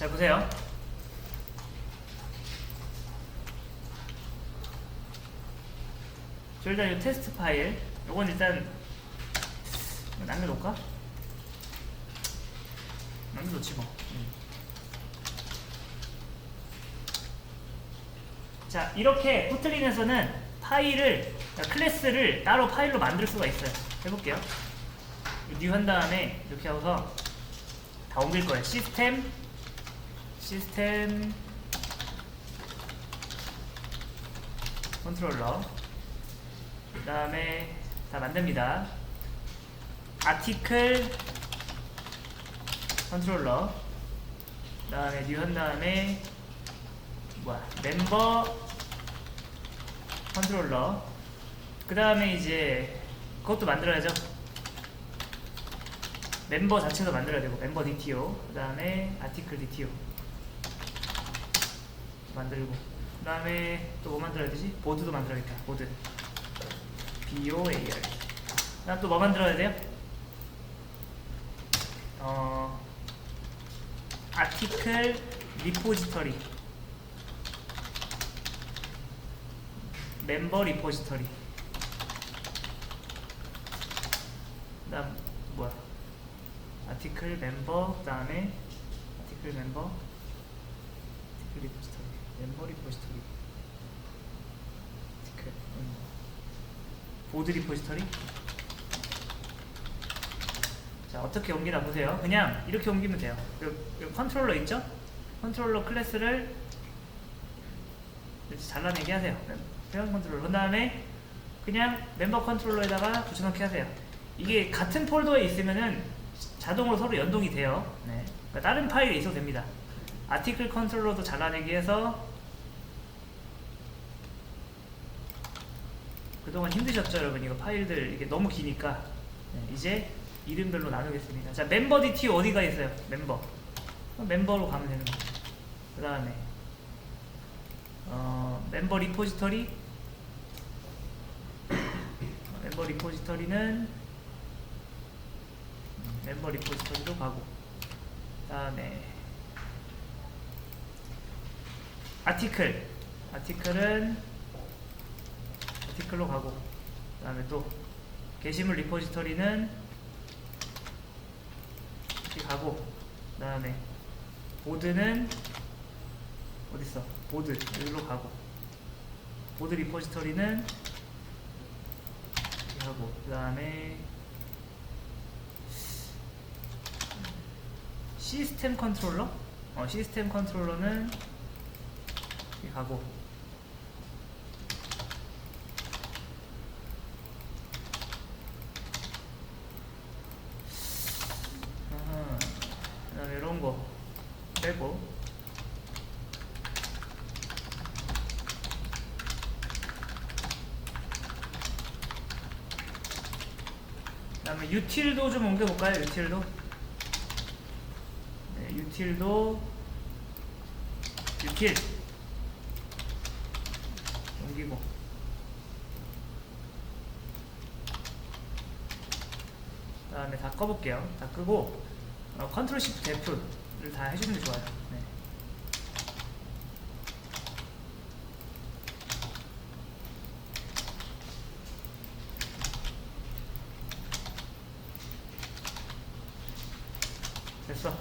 자 보세요. 저 일단 이 테스트 파일, 요건 일단 남겨놓을까? 남겨놓지 뭐. 음. 자 이렇게 포틀린에서는 파일을 그러니까 클래스를 따로 파일로 만들 수가 있어요. 해볼게요. 뉴 한 다음에 이렇게 하고서 다 옮길 거예요. 시스템, 시스템, 컨트롤러. 그 다음에 다 만듭니다. 아티클, 컨트롤러. 그 다음에 뉴 한 다음에 뭐야 멤버 컨트롤러. 그 다음에 이제 그것도 만들어야죠. 멤버 자체도 만들어야 되고 멤버 DTO 그 다음에 아티클 DTO 만들고. 그 다음에 또 뭐 만들어야 되지? 보드도 만들어야겠다. 보드. BOAR 그 다음 또뭐 만들어야 돼요? 어 아티클 리포지터리 멤버 리포지터리 그 다음 뭐야? 아티클 멤버 그 다음에 아티클 멤버 아티클 리포지터리 멤버 리포지터리 아티클 멤버 보드 리포지터리 자 어떻게 옮기나 보세요. 그냥 이렇게 옮기면 돼요. 요, 요 컨트롤러 있죠? 컨트롤러 클래스를 잘라내게 하세요. 회원 컨트롤러. 그 다음에 그냥 멤버 컨트롤러에다가 붙여넣기 하세요. 이게 같은 폴더에 있으면은 자동으로 서로 연동이 돼요. 네. 그러니까 다른 파일에 있어도 됩니다. 아티클 컨트롤러도 잘라내기 해서 그동안 힘드셨죠, 여러분? 이거 파일들 이게 너무 기니까 네, 이제 이름별로 나누겠습니다. 자, 멤버 DT 어디가 있어요? 멤버. 멤버로 가면 되는 거죠. 그 다음에 어, 멤버 리포지터리 멤버 리포지터리는 멤버 리포지터리로 가고 다음에 아티클 아티클은 아 티클로 가고 다음에 또 게시물 리포지터리는 이렇게 가고 다음에 보드는 어딨어? 보드 여기로 가고. 보드 리포지터리는 이렇게 하고 그 다음에 시스템 컨트롤러? 어, 시스템 컨트롤러는 여기 가고 아하, 그다음에 이런 거 빼고. 그다음에 유틸도 좀 옮겨볼까요? 유틸도? 네, 유틸도. 유틸. 옮기고. 그 다음에 다 꺼볼게요. 다 끄고 어, 컨트롤 시프트 F를 다 해주는 게 좋아요. 네. 됐어.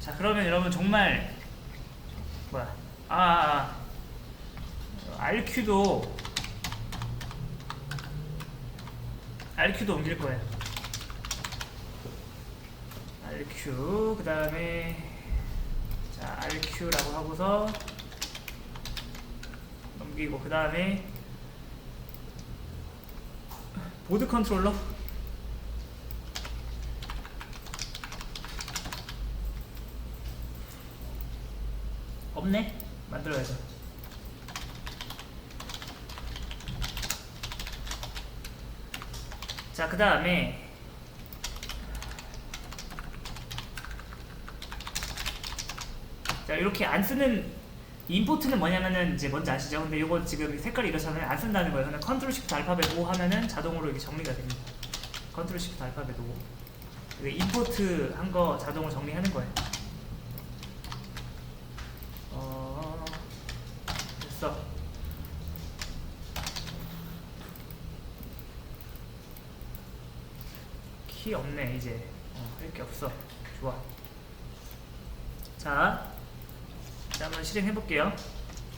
자 그러면 여러분 정말 뭐야 아, 아, 아. RQ도 RQ도 옮길 거예요. RQ 그 다음에 자 RQ라고 하고서 넘기고 그 다음에 보드 컨트롤러 없네 만들어야죠. 자, 그 다음에 자, 이렇게 안 쓰는 임포트는 뭐냐면은 이제 뭔지 아시죠? 근데 이거 지금 색깔이 이렇잖아요. 안 쓴다는 거예요. 그냥 컨트롤 시프트 알파벳 O 하면은 자동으로 이게 정리가 됩니다. 컨트롤 시프트 알파벳 O. 그 임포트 한 거 자동으로 정리하는 거예요. 어, 됐어. 키 없네 이제 어, 할게 없어 좋아 자 이제 한번 실행해 볼게요.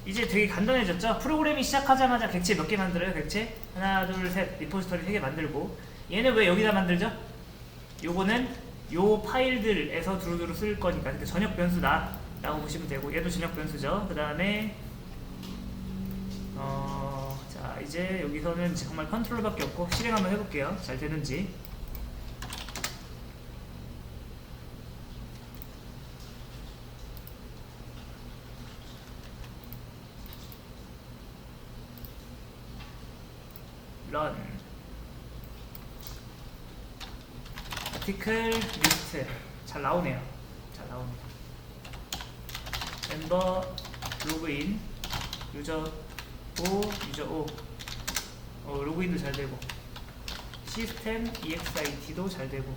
이제 되게 간단해졌죠? 프로그램이 시작하자마자 객체 몇 개 만들어요 객체? 하나 둘 셋 리포지터리 세개 만들고. 얘는 왜 여기다 만들죠? 요거는 요 파일들에서 두루두루 쓸 거니까 그러니까 전역 변수다 라고 보시면 되고 얘도 전역 변수죠. 그 다음에 어, 자 이제 여기서는 정말 컨트롤밖에 없고 실행 한번 해볼게요. 잘 되는지 run article list 잘 나오네요. 잘 나오네요 멤버 로그인 유저 O 유저 O 어, 로그인도 잘 되고. 시스템 EXIT도 잘 되고.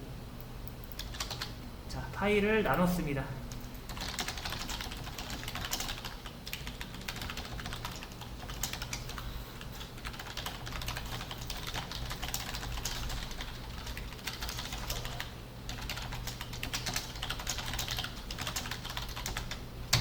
자 파일을 나눴습니다